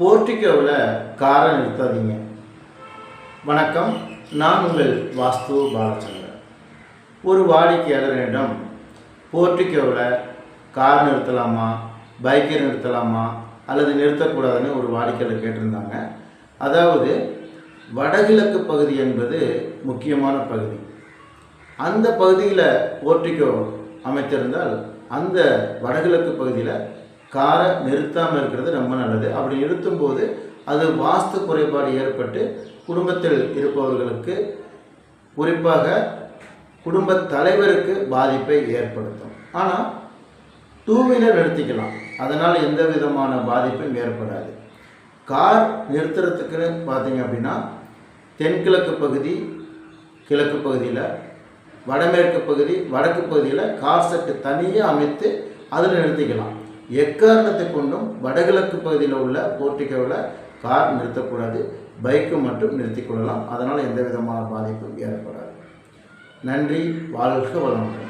போர்ட்டிகோவில் காரை நிறுத்தாதீங்க. வணக்கம் நான் உங்கள் வாஸ்து பாலச்சந்திரன். ஒரு வாடிக்கையாளரிடம் போர்ட்டிகோவில் கார் நிறுத்தலாமா பைக்கை நிறுத்தலாமா அல்லது நிறுத்தக்கூடாதுன்னு ஒரு வாடிக்கையாளர் கேட்டிருந்தாங்க. அதாவது வடகிழக்கு பகுதி என்பது முக்கியமான பகுதி. அந்த பகுதியில் போர்ட்டிகோ அமைத்திருந்தால் அந்த வடகிழக்கு பகுதியில் காரை நிறுத்தாமல் இருக்கிறது ரொம்ப நல்லது. அப்படி நிறுத்தும்போது அது வாஸ்து குறைபாடு ஏற்பட்டு குடும்பத்தில் இருப்பவர்களுக்கு குறிப்பாக குடும்ப தலைவருக்கு பாதிப்பை ஏற்படுத்தும். ஆனால் டூ வீலர் நிறுத்திக்கலாம். அதனால் எந்த விதமான பாதிப்பும் ஏற்படாது. கார் நிறுத்துறதுக்குன்னு பார்த்தீங்க அப்படின்னா தென்கிழக்கு பகுதி கிழக்கு பகுதியில் வடமேற்கு பகுதி வடக்கு பகுதியில் கார் செட்டு தனியாக அமைத்து அதில் நிறுத்திக்கலாம். எக்காரணத்தை கொண்டும் வடகிழக்கு பகுதியில் உள்ள போர்ட்டிகோவில் கார் நிறுத்தக்கூடாது பைக்கு மட்டும் நிறுத்திக் கொள்ளலாம். அதனால் எந்த விதமான பாதிப்பும் ஏற்படாது. நன்றி வாழ்க வளமுடன்.